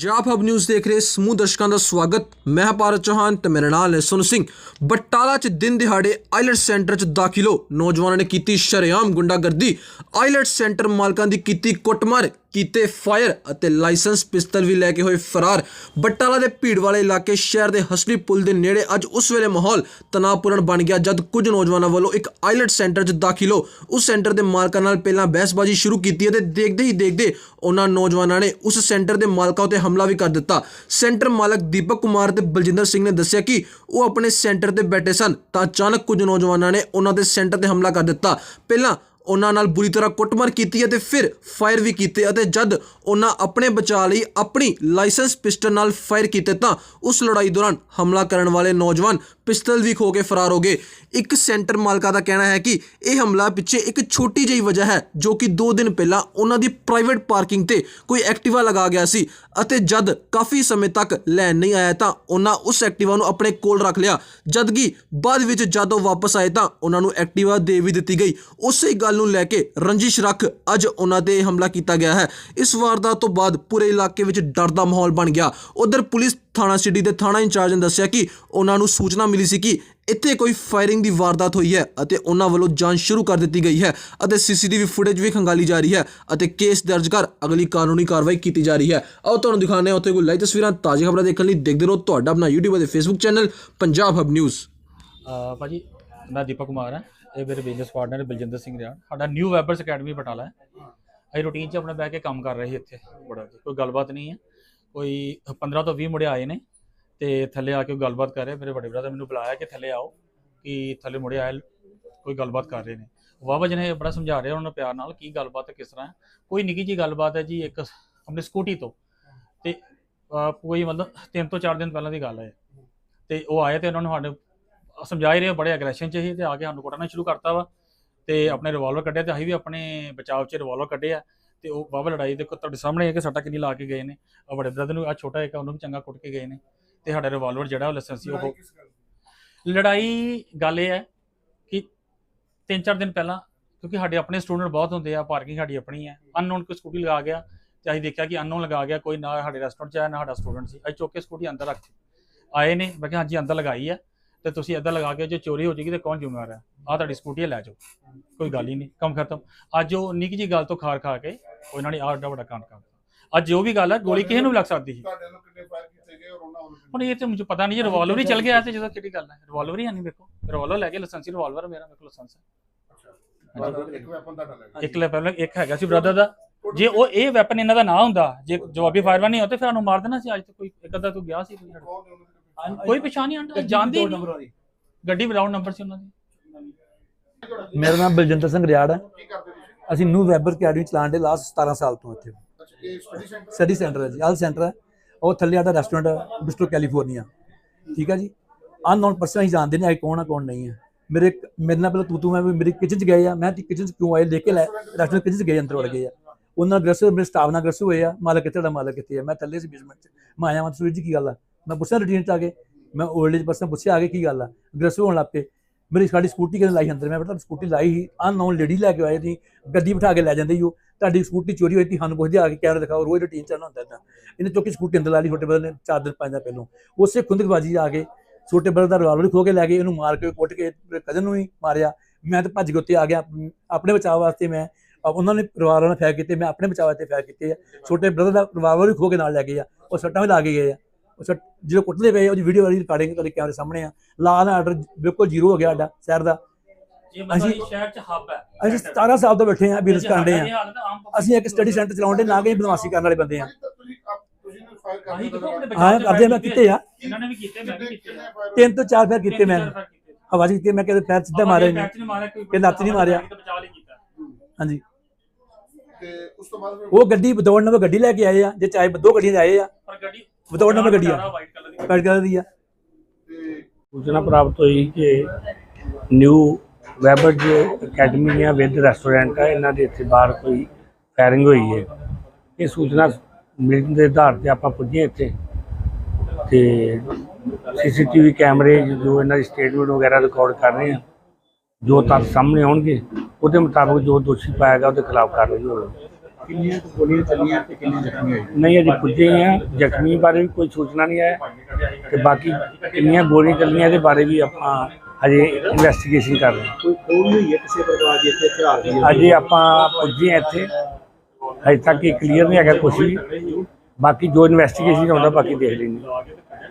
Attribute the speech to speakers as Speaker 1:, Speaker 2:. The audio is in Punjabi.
Speaker 1: ਪੰਜਾਬ ਹਬ ਨਿਊਜ਼ ਦੇਖ ਰਹੇ ਸਮੂਹ ਦਰਸ਼ਕਾਂ ਦਾ ਸਵਾਗਤ। ਮੈਂ ਭਾਰਤ ਚੌਹਾਨ ਤੇ ਮੇਰੇ ਨਾਲ ਹੈ ਸੁਨ ਸਿੰਘ। ਬਟਾਲਾ 'ਚ ਦਿਨ ਦਿਹਾੜੇ ਆਈਲੈਟ ਸੈਂਟਰ 'ਚ ਦਾਖਿਲ ਹੋ। ਨੌਜਵਾਨਾਂ ਨੇ ਕੀਤੀ ਸ਼ਰੇਆਮ ਗੁੰਡਾਗਰਦੀ। ਆਈਲੈਟ ਸੈਂਟਰ ਮਾਲਕਾਂ ਦੀ ਕੀਤੀ ਕੁੱਟਮਾਰ, ਕੀਤੇ ਫਾਇਰ ਅਤੇ ਲਾਇਸੈਂਸ ਪਿਸਤਲ ਵੀ ਲੈ ਕੇ ਹੋਏ ਫਰਾਰ। ਬਟਾਲਾ ਦੇ ਭੀੜ ਵਾਲੇ ਇਲਾਕੇ ਸ਼ਹਿਰ ਦੇ ਹਸਲੀ ਪੁਲ ਦੇ ਨੇੜੇ ਅੱਜ ਉਸ ਵੇਲੇ ਮਾਹੌਲ ਤਣਾਅਪੂਰਨ ਬਣ ਗਿਆ ਜਦ ਕੁਝ ਨੌਜਵਾਨਾਂ ਵੱਲੋਂ ਇੱਕ ਆਈਲੈਟ ਸੈਂਟਰ 'ਚ ਦਾਖਿਲ ਹੋ। ਉਸ ਸੈਂਟਰ ਦੇ ਮਾਲਕਾਂ ਨਾਲ ਪਹਿਲਾਂ ਬਹਿਸਬਾਜ਼ੀ ਸ਼ੁਰੂ ਕੀਤੀ ਅਤੇ ਦੇਖਦੇ ਹੀ ਦੇਖਦੇ ਉਹਨਾਂ ਨੌਜਵਾਨਾਂ ਨੇ ਉਸ ਸੈਂਟਰ ਦੇ ਮਾਲਕਾਂ ਉਤੇ ਹਮਲਾ ਵੀ ਕਰ ਦਿੱਤਾ। ਸੈਂਟਰ ਮਾਲਕ ਦੀਪਕ ਕੁਮਾਰ ਤੇ ਬਲਜਿੰਦਰ ਸਿੰਘ ਨੇ ਦੱਸਿਆ ਕਿ ਉਹ ਆਪਣੇ ਸੈਂਟਰ ਤੇ ਬੈਠੇ ਸਨ, ਤਾਂ ਅਚਾਨਕ ਕੁਝ ਨੌਜਵਾਨਾਂ ਨੇ ਉਹਨਾਂ ਦੇ ਸੈਂਟਰ ਤੇ ਹਮਲਾ ਕਰ ਦਿੱਤਾ। ਪਹਿਲਾਂ ਉਹਨਾਂ ਨਾਲ ਬੁਰੀ ਤਰ੍ਹਾਂ ਕੁੱਟਮਾਰ ਕੀਤੀ ਅਤੇ ਫਿਰ ਫਾਇਰ ਵੀ ਕੀਤੇ ਅਤੇ ਜਦ ਉਹਨਾਂ ਆਪਣੇ ਬਚਾਅ ਲਈ ਆਪਣੀ ਲਾਇਸੈਂਸ ਪਿਸਟਲ ਨਾਲ ਫਾਇਰ ਕੀਤੇ ਤਾਂ ਉਸ ਲੜਾਈ ਦੌਰਾਨ ਹਮਲਾ ਕਰਨ ਵਾਲੇ ਨੌਜਵਾਨ ਪਿਸਤਲ ਵੀ ਖੋ ਕੇ ਫਰਾਰ ਹੋ ਗਏ। ਇੱਕ ਸੈਂਟਰ ਮਾਲਕਾ ਦਾ ਕਹਿਣਾ ਹੈ ਕਿ ਇਹ ਹਮਲਾ ਪਿੱਛੇ ਇੱਕ ਛੋਟੀ ਜਿਹੀ ਵਜ੍ਹਾ ਹੈ, ਜੋ ਕਿ 2 ਦਿਨ ਪਹਿਲਾਂ ਉਹਨਾਂ ਦੀ ਪ੍ਰਾਈਵੇਟ ਪਾਰਕਿੰਗ ਤੇ ਕੋਈ ਐਕਟਿਵਾ ਲਗਾ ਗਿਆ ਸੀ ਅਤੇ ਜਦ ਕਾਫੀ ਸਮੇਂ ਤੱਕ ਲੈਣ ਨਹੀਂ ਆਇਆ ਤਾਂ ਉਹਨਾਂ ਉਸ ਐਕਟਿਵਾ ਨੂੰ ਆਪਣੇ ਕੋਲ ਰੱਖ ਲਿਆ। ਜਦਕਿ ਬਾਅਦ ਵਿੱਚ ਜਦ ਉਹ ਵਾਪਸ ਆਏ ਤਾਂ ਉਹਨਾਂ ਨੂੰ ਐਕਟਿਵਾ ਦੇ ਵੀ ਦਿੱਤੀ ਗਈ। ਉਸੇ ਗੱਲ ਨੂੰ ਲੈ ਕੇ ਰੰਜਿਸ਼ ਰੱਖ ਅੱਜ ਉਹਨਾਂ ਤੇ ਇਹ ਹਮਲਾ ਕੀਤਾ ਗਿਆ ਹੈ। ਇਸ ਵਾਰਦਾਤ ਤੋਂ ਬਾਅਦ ਪੂਰੇ ਇਲਾਕੇ ਵਿੱਚ ਡਰ ਦਾ ਮਾਹੌਲ ਬਣ ਗਿਆ। ਉਧਰ ਪੁਲਿਸ ਥਾਣਾ ਸਿਟੀ ਦੇ ਥਾਣਾ ਇੰਚਾਰਜ ਨੇ ਦੱਸਿਆ ਕਿ ਉਹਨਾਂ ਨੂੰ ਸੂਚਨਾ ਮਿਲੀ ਸੀ ਕਿ ਇੱਥੇ ਕੋਈ ਫਾਇਰਿੰਗ ਦੀ ਵਾਰਦਾਤ ਹੋਈ ਹੈ ਅਤੇ ਉਹਨਾਂ ਵੱਲੋਂ ਜਾਂਚ ਸ਼ੁਰੂ ਕਰ ਦਿੱਤੀ ਗਈ ਹੈ ਅਤੇ ਸੀਸੀਟੀਵੀ ਫੁਟੇਜ ਵੀ ਖੰਗਾਲੀ ਜਾ ਰਹੀ ਹੈ ਅਤੇ ਕੇਸ ਦਰਜ ਕਰ ਅਗਲੀ ਕਾਨੂੰਨੀ ਕਾਰਵਾਈ ਕੀਤੀ ਜਾ ਰਹੀ ਹੈ। ਆਓ ਤੁਹਾਨੂੰ ਦਿਖਾਉਂਦੇ ਹਾਂ ਉੱਥੇ ਕੋਈ ਲਾਈਵ ਤਸਵੀਰਾਂ ਤਾਜ਼ੀ ਖਬਰਾਂ ਦੇਖਣ ਲਈ ਦੇਖਦੇ ਰਹੋ ਤੁਹਾਡਾ ਆਪਣਾ YouTube ਅਤੇ Facebook channel Punjab Hub News
Speaker 2: ਭਾਜੀ ਮੈਂ ਦੀਪਕ ਕੁਮਾਰ ਹਾਂ। ਇਹ ਮੇਰੇ ਬਿਜ਼ਨਸ ਪਾਰਟਨਰ ਬਲਜਿੰਦਰ ਸਿੰਘ ਰਿਆੜ ਸਾਡਾ ਨਿਊ ਵੈਬਰਸ ਅਕੈਡਮੀ ਬਟਾਲਾ ਹੈ। ਅਸੀਂ ਰੂਟੀਨ 'ਚ ਆਪਣਾ ਬਹਿ ਕੇ ਕੰਮ ਕਰ ਰਹੇ ਸੀ ਇੱਥੇ। ਬੜਾ ਕੋਈ ਗੱਲਬਾਤ ਨਹੀਂ ਹੈ। ਕੋਈ 15 ਤੋਂ 20 ਮੁੰਡੇ ਆਏ ਨੇ ਤੇ ਥੱਲੇ ਆ ਕੇ ਉਹ ਗੱਲਬਾਤ ਕਰ ਰਹੇ ਮੇਰੇ ਵੱਡੇ ਬ੍ਰਦਰ ਮੈਨੂੰ ਬੁਲਾਇਆ ਕਿ ਥੱਲੇ ਆਓ, ਕਿ ਥੱਲੇ ਮੁੰਡੇ ਆਏ, ਕੋਈ ਗੱਲਬਾਤ ਕਰ ਰਹੇ ਨੇ। ਵਾਵਾ ਜੀ ਨੇ ਬੜਾ ਸਮਝਾ ਰਿਹਾ ਉਹਨਾਂ ਨੂੰ ਪਿਆਰ ਨਾਲ ਕੀ ਗੱਲਬਾਤ ਹੈ ਕਿਸ ਤਰ੍ਹਾਂ ਹੈ। ਕੋਈ ਨਿੱਕੀ ਜੀ ਗੱਲਬਾਤ ਹੈ ਜੀ, ਇੱਕ ਆਪਣੀ ਸਕੂਟੀ ਤੋਂ। ਤੇ ਕੋਈ ਮਤਲਬ ਤਿੰਨ ਤੋਂ ਚਾਰ ਦਿਨ ਪਹਿਲਾਂ ਦੀ ਗੱਲ ਹੈ। ਤੇ ਉਹ ਆਏ ਤੇ ਉਹਨਾਂ ਨੂੰ ਸਾਡੇ ਸਮਝਾ ਹੀ ਰਹੇ, ਬੜੇ ਐਗਰੈਸ਼ਨ ਚ ਹੀ ਤੇ ਆ ਕੇ ਸਾਨੂੰ ਕੁੱਟਣਾ ਸ਼ੁਰੂ ਕਰਤਾ ਵਾ। ਤੇ ਆਪਣੇ ਰਿਵਾਲਵਰ ਕੱਢਿਆ ਤੇ ਅਸੀਂ ਵੀ ਆਪਣੇ ਬਚਾਅ ਚ ਰਿਵਾਲਵਰ ਕੱਢਿਆ। ਤੇ ਉਹ ਬਾਬਾ ਲੜਾਈ ਦੇ ਤੁਹਾਡੇ ਸਾਹਮਣੇ ਹੈ ਕਿ ਸੱਟਾ ਕਿੰਨੀ ਲਾ ਕੇ ਗਏ ਨੇ। ਆ ਵੱਡੇ ਬ੍ਰਦਰ ਨੂੰ ਆ ਛੋਟਾ ਇੱਕ ਉਹਨੂੰ ਵੀ ਚੰਗਾ ਕੁੱਟ ਕੇ ਗਏ ਨੇ। ਤੇ ਸਾਡਾ ਰਿਵਾਲਵਰ ਜਿਹੜਾ ਉਹ ਲਾਇਸੈਂਸੀ ਉਹ ਲੜਾਈ ਗੱਲ ਇਹ ਹੈ ਕਿ ਤਿੰਨ ਚਾਰ ਦਿਨ ਪਹਿਲਾਂ ਕਿਉਂਕਿ ਸਾਡੇ ਆਪਣੇ ਸਟੂਡੈਂਟ ਬਹੁਤ ਹੁੰਦੇ ਆ ਪਾਰਕਿੰਗ ਸਾਡੀ ਆਪਣੀ ਹੈ। ਅਨਨੋਨ ਕੋਈ ਸਕੂਟੀ ਲਗਾ ਗਿਆ ਤੇ ਅਸੀਂ ਦੇਖਿਆ ਕਿ ਅਨਨੋਨ ਲਗਾ ਗਿਆ ਕੋਈ ਨਾ ਸਾਡੇ ਰੈਸਟੋਰੈਂਟ 'ਚ ਆਇਆ ਨਾ ਸਾਡਾ ਸਟੂਡੈਂਟ ਸੀ। ਅਸੀਂ ਚੁੱਕ ਕੇ ਸਕੂਟੀ ਅੰਦਰ ਰੱਖੀ ਆਏ ਨੇ ਮੈਂ ਕਿਹਾ ਹਾਂਜੀ ਅੰਦਰ ਲਗਾਈ ਹੈ। ਤੇ ਤੁਸੀਂ ਇੱਦਾਂ ਲਗਾ ਕੇ ਜੇ ਚੋਰੀ ਹੋ ਜਾਏਗੀ ਤੇ ਕੌਣ ਜ਼ਿੰਮੇਵਾਰ ਹੈ? ਆ ਤੁਹਾਡੀ ਸਕੂਟੀ ਲੈ ਜਾਓ। ਕੋਈ ਗੱਲ ਹੀ ਨਹੀਂ। ਕੰਮ ਖਤਮ। ਅੱਜ ਉਹ ਨਿੱਕੀ ਜੀ ਗੱਲ ਤੋਂ ਖਾਰ ਖਾ ਕੇ ਉਹ ਇਹਨਾਂ ਨੇ ਆਹ ਵੱਡਾ ਕਾਂਡ ਕਰਤਾ ਅੱਜ ਜੋ ਵੀ ਗੱਲ ਹੈ ਗੋਲੀ ਕਿਸੇ ਨੂੰ ਵੀ ਲੱਗ ਸਕਦੀ ਸੀ।
Speaker 3: ਤੁਹਾਡੇ ਨੂੰ ਕਿੰਨੇ ਫਾਇਰ ਕੀਤੇ ਗਏ ਔਰ ਉਹਨਾਂ ਵੱਲੋਂ
Speaker 2: ਹੁਣ ਇਹ ਤੇ ਮੈਨੂੰ ਪਤਾ ਨਹੀਂ ਰਿਵਾਲਵਰ ਹੀ ਚੱਲ ਗਿਆ ਤੇ ਜਦੋਂ ਕਿਹੜੀ ਗੱਲ ਹੈ ਰਿਵਾਲਵਰ ਹੀ ਨਹੀਂ ਵੇਖੋ ਰਿਵਾਲਵਰ ਲੈ ਕੇ ਲਾਇਸੈਂਸੀ ਰਿਵਾਲਵਰ ਮੇਰਾ ਮੇਰੇ ਕੋਲ ਲਾਇਸੈਂਸ ਹੈ।
Speaker 3: ਇੱਕ ਵੈਪਨ ਤੁਹਾਡਾ ਲੈ ਗਏ
Speaker 2: ਇੱਕ ਲੈ ਪਹਿਲਾਂ ਇੱਕ ਹੈਗਾ ਸੀ ਬ੍ਰਦਰ ਦਾ। ਜੇ ਉਹ ਇਹ ਵੈਪਨ ਇਹਨਾਂ ਦਾ ਨਾ ਹੁੰਦਾ ਜੇ ਜਵਾਬੀ ਫਾਇਰਵਾ ਨਹੀਂ ਹੁੰਦਾ ਫਿਰ ਸਾਨੂੰ ਮਾਰ ਦੇਣਾ ਸੀ। ਅੱਜ ਤੱਕ ਕੋਈ ਇੱਕ ਅੱਧਾ ਤੂੰ ਗਿਆ ਸੀ। ਕੋਈ
Speaker 3: ਉਹਨਾਂ
Speaker 2: ਕੋਈ ਪਛਾਣ ਨਹੀਂ ਆਂਦਾ ਜਾਣਦੀ ਹੀ ਨਹੀਂ। ਗੱਡੀ ਵਿਦਾਊਟ ਨੰਬਰ ਸੀ ਉਹਨਾਂ ਦੀ।
Speaker 4: ਮੇਰਾ ਨਾਮ ਬਲਜਿੰਦਰ ਸਿੰਘ ਰਿਆੜ ਹੈ।
Speaker 3: ਕੀ ਕਰਦੇ ਤੁਸੀਂ
Speaker 4: ਅਸੀਂ ਨਿਊ ਵੈਬਰ ਅਕੈਡਮੀ ਚਲਾਉਣ ਦੇ ਲਾਸਟ 17 ਸਾਲ ਤੋਂ ਇੱਥੇ।
Speaker 3: ਅੱਛਾ ਇਹ ਸਟੱਡੀ ਸੈਂਟਰ
Speaker 4: ਸਟੱਡੀ ਸੈਂਟਰ ਹੈ ਜੀ ਆਲ ਸੈਂਟਰ ਹੈ। ਉਹ ਥੱਲੇ ਸਾਡਾ ਰੈਸਟੋਰੈਂਟ ਹੈ ਬਿਸਟੋ ਕੈਲੀਫੋਰਨੀਆ ਠੀਕ ਹੈ ਜੀ? ਅਨਨੋਨ ਪਰਸਨ ਹੀ ਜਾਣਦੇ ਨੇ ਆਈ ਕੌਣ ਆ ਕੌਣ ਨਹੀਂ ਹੈ। ਮੇਰੇ ਮੇਰੇ ਨਾਲ ਪਹਿਲਾਂ ਤੂੰ ਤੂੰ ਮੈਂ ਵੀ ਮੇਰੀ ਕਿਚਨ ਚ ਗਏ ਆ। ਮੈਂ ਕਿਚਨ ਚ ਕਿਉਂ ਆਏ ਲੈ ਕੇ ਲੈ ਰੈਸਟੋਰੈਂਟ ਕਿਚਨ ਚ ਗਏ ਅੰਦਰ ਵੜ ਗਏ ਆ। ਉਹਨਾਂ ਨਾਲ ਮੇਰੇ ਸਟਾਫ ਨਾਲ ਗਰਸ ਹੋਏ ਆ। ਮਾਲਕ ਕਿੱਥੇ ਦਾ ਮਾਲਕ ਕਿੱਥੇ ਆ। ਮੈਂ ਥੱਲੇ ਸੀ ਬੇਸਮੈਂਟ ਚ। ਮੈਂ ਆਇਆ ਮੈਂ ਸੂਰਜ ਜੀ ਕੀ ਗੱਲ ਆ? ਮੈਂ ਪੁੱਛਿਆ ਰੂਟੀਨ ਚ ਆ ਕੇ, ਮੈਂ 올ਡ ਏਜ ਪਰਸਨ ਪੁੱਛਿਆ ਆ ਕੇ ਕੀ ਗੱਲ ਆ? ਗਰਸ ਹੋਣ ਲੱਗ ਪਏ। ਮੇਰੀ ਸਾਡੀ ਸਕੂਟੀ ਕਿਹਨੇ ਲਾਈ ਅੰਦਰ? ਮੈਂ ਬੇਟਾ ਸਕੂਟੀ ਲਾਈ ਸੀ। ਅਨਨੋਨ ਲੇਡੀ ਲੈ ਕੇ ਆਏ ਸੀ। ਗੱਡੀ ਬਿਠਾ ਕੇ ਲੈ ਜਾਂਦੇ ਸੀ ਉਹ। ਤੁਹਾਡੀ ਸਕੂਟੀ ਚੋਰੀ ਹੋਈ ਤੀ ਸਾਨੂੰ ਪੁੱਛਦੇ ਆ ਕੇ ਕੈਮਰਾ ਦਿਖਾਓ। ਰੋਜ਼ ਰੂਟੀਨ ਚੱਲਣਾ ਹੁੰਦਾ ਇਦਾਂ। ਇਹਨੇ ਚੁੱਕੀ ਸਕੂਟੀ ਅੰਦਰ ਲਾ ਲਈ ਛੋਟੇ ਬਦਲ ਨੇ, ਚਾਰ ਦਿਨ ਪੰਜ ਦਿਨ ਪਹਿਲੋਂ। ਉਸੇ ਖੁੰਦਕਬਾਜੀ ਆ ਕੇ ਛੋਟੇ ਬਦਲ ਦਾ ਰਿਵਾਲਵਰ ਖੋ ਕੇ ਲੈ ਗਏ। ਇਹਨੂੰ ਮਾਰ ਕੇ, ਕੁੱਟ ਕੇ ਕਜ਼ਨ ਨੂੰ ਵੀ ਮਾਰਿਆ। ਮੈਂ ਤਾਂ ਭੱਜ ਕੇ ਉੱਤੇ ਆ ਗਿਆ। ਆਪਣੇ ਬਚਾਅ ਵਾਸਤੇ ਮੈਂ ਉਹਨਾਂ ਨੇ ਰਿਵਾਲਵਰ ਨਾਲ ਫੈਰ ਕੀਤੇ। ਮੈਂ ਆਪਣੇ ਬਚਾਅ ਵਾਸਤੇ ਫਾਇਰ ਕੀਤੇ ਆ। ਛੋਟੇ ਬ੍ਰਦਰ ਦਾ ਰਿਵਾਲਵਰ ਵੀ ਖੋ ਕੇ ਨਾਲ ਲੈ ਗਏ ਆ। ਉਹ ਸੱਟਾਂ ਵੀ ਲਾ ਕੇ ਗਏ ਆ। ਸੱਟ ਜਦੋਂ ਕੁੱਟਦੇ ਪਏ ਉਹਦੀ ਵੀਡੀਓ ਵਾਲੀ ਰਿਕਾਰਡਿੰਗ ਤੁਹਾਡੇ ਕੈਮਰੇ ਸਾਹਮਣੇ ਆ। ਲਾ ਨਾ ਆਰਡਰ ਬਿਲਕੁਲ ਜ਼ੀਰੋ ਹੋ ਗਿਆ ਸਾਡਾ ਸ਼ਹਿਰ ਦਾ। ਅਸੀਂ-
Speaker 2: ਸ਼ਹਿਰ ਚ ਹੱਬ ਹੈ
Speaker 4: ਅਸੀਂ 17 ਸਾਲ ਤੋਂ ਬੈਠੇ ਆ ਬਿਜ਼ਨਸ ਕਰਦੇ ਆ ਅਸੀਂ ਇੱਕ ਸਟੱਡੀ ਸੈਂਟਰ ਚਲਾਉਂਦੇ ਨਾ ਕਿ ਬਦਮਾਸ਼ੀ ਕਰਨ ਵਾਲੇ ਬੰਦੇ ਆ
Speaker 3: ਨੇ
Speaker 4: ਹਾਂ ਕਰਦੇ ਆ, ਮੈਂ ਕੀਤੇ ਆ।
Speaker 2: ਇਹਨਾਂ ਨੇ ਵੀ ਕੀਤੇ ਮੈਂ ਵੀ ਕੀਤੇ ਆ।
Speaker 4: ਤਿੰਨ ਤੋਂ ਚਾਰ ਫੇਰ ਕੀਤੇ ਮੈਂ।
Speaker 2: ਕੀਤੇ।
Speaker 4: ਹਵਾ 'ਚ ਕੀਤੇ ਮੈਂ ਕਿਤੇ ਪੈਰ ਸਿੱਧਾ ਮਾਰੇ
Speaker 2: ਕੋਈ
Speaker 4: ਕਿ ਲੱਤ ਨਹੀਂ ਮਾਰਿਆ। ਹਾਂਜੀ।
Speaker 3: ਤੇ ਉਸ ਤੋਂ ਬਾਅਦ
Speaker 4: ਉਹ ਗੱਡੀ ਵਿਦੌੜ ਨੰਬਰ ਗੱਡੀ ਲੈ ਕੇ ਆਏ ਆ ਜੇ ਚਾਹੇ ਦੋ ਗੱਡੀਆਂ 'ਚ ਆਏ ਆ।
Speaker 2: ਪਰ ਗੱਡੀ
Speaker 4: ਵਿਦੌੜ ਨੰਬਰ ਗੱਡੀ ਆ।
Speaker 2: ਵਾਈਟ ਕਲਰ ਦੀ
Speaker 4: ਆ।
Speaker 3: ਤੇ
Speaker 5: ਸੂਚਨਾ ਪ੍ਰਾਪਤ ਹੋਈ ਕਿ ਨਿਊ ਵੈਬਰਜ ਅਕੈਡਮੀ ਹੈ ਵਿਦ ਰੈਸਟੋਰੈਂਟ ਹੈ ਇਹਨਾਂ ਦੇ ਇੱਥੇ ਬਾਹਰ ਕੋਈ ਫਾਇਰਿੰਗ ਹੋਈ ਹੈ। ਇਹ ਸੂਚਨਾ ਮਿਲਣ ਦੇ ਆਧਾਰ ਤੇ ਆਪਾਂ ਪੁੱਜੇ ਇੱਥੇ। ਤੇ ਸੀਸੀਟੀਵੀ ਕੈਮਰੇ ਜੋ ਇਹਨਾਂ ਦੀ ਸਟੇਟਮੈਂਟ ਵਗੈਰਾ ਰਿਕਾਰਡ ਕਰ ਰਹੇ ਆ ਜੋ ਤੱਥ ਸਾਹਮਣੇ ਆਉਣਗੇ ਉਹਦੇ ਮੁਤਾਬਕ ਜੋ ਦੋਸ਼ੀ ਪਾਇਆ ਗਿਆ ਉਹਦੇ ਖਿਲਾਫ ਕਾਰਵਾਈ ਹੋਵੇਗੀ।
Speaker 6: ਕਿੰਨੀਆਂ ਕੁ ਗੋਲੀਆਂ ਚੱਲੀਆਂ ਤੇ ਕਿੰਨੇ ਜ਼ਖਮੀ ਹੋਏ
Speaker 5: ਨਹੀਂ ਅਜੇ ਪੁੱਜੇ ਆ ਜ਼ਖਮੀ ਬਾਰੇ ਵੀ ਕੋਈ ਸੂਚਨਾ ਨਹੀਂ ਹੈ ਤੇ ਬਾਕੀ ਕਿੰਨੀਆਂ ਗੋਲੀਆਂ ਚੱਲੀਆਂ ਇਹਦੇ ਬਾਰੇ ਵੀ ਆਪਾਂ ਹਜੇ ਇਨਵੈਸਟੀਗੇਸ਼ਨ ਕਰ ਰਹੇ ਹਾਂ।
Speaker 6: ਕੋਈ ਖੋਲ ਹੋਈ ਹੈ ਕਿਸੇ ਪ੍ਰਕਾਰ ਦੀ ਇੱਥੇ ਹਥਿਆਰ ਦੀ।
Speaker 5: ਅਜੇ ਆਪਾਂ ਪੁੱਜੇ ਹਾਂ ਇੱਥੇ। ਹਜੇ ਤੱਕ ਇਹ ਕਲੀਅਰ ਨਹੀਂ ਹੈਗਾ ਕੁਛ ਵੀ। ਬਾਕੀ ਜੋ ਇਨਵੈਸਟੀਗੇਸ਼ਨ ਹੁੰਦਾ ਬਾਕੀ ਦੇਖ ਲੈਂਦੇ